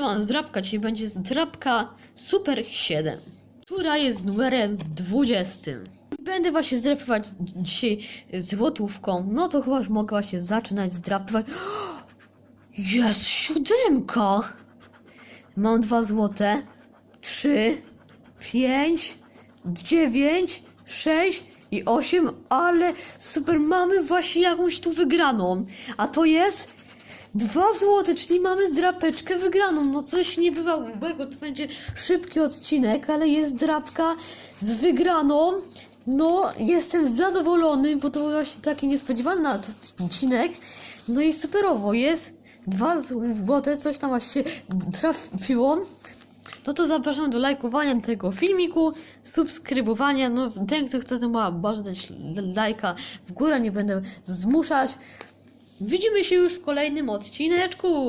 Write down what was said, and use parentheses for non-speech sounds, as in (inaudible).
wam zdrabka, czyli będzie zdrabka Super 7, która jest numerem 20. Będę właśnie zdrapywać dzisiaj złotówką, no to chyba już mogę właśnie zaczynać zdrapywać. (gasps) Jest siódemka! Mam dwa złote, trzy, pięć, dziewięć, sześć i osiem, ale super, mamy właśnie jakąś tu wygraną. A to jest dwa złote, czyli mamy zdrapeczkę wygraną. No coś niebywałego, to będzie szybki odcinek, ale jest drapka z wygraną. No, jestem zadowolony, bo to był właśnie taki niespodziewany odcinek. No i superowo, jest dwa złote, coś tam właśnie trafiło. No to zapraszam do lajkowania tego filmiku, subskrybowania. No, ten, kto chce, to ma bardzo dać lajka w górę, nie będę zmuszać. Widzimy się już w kolejnym odcineczku.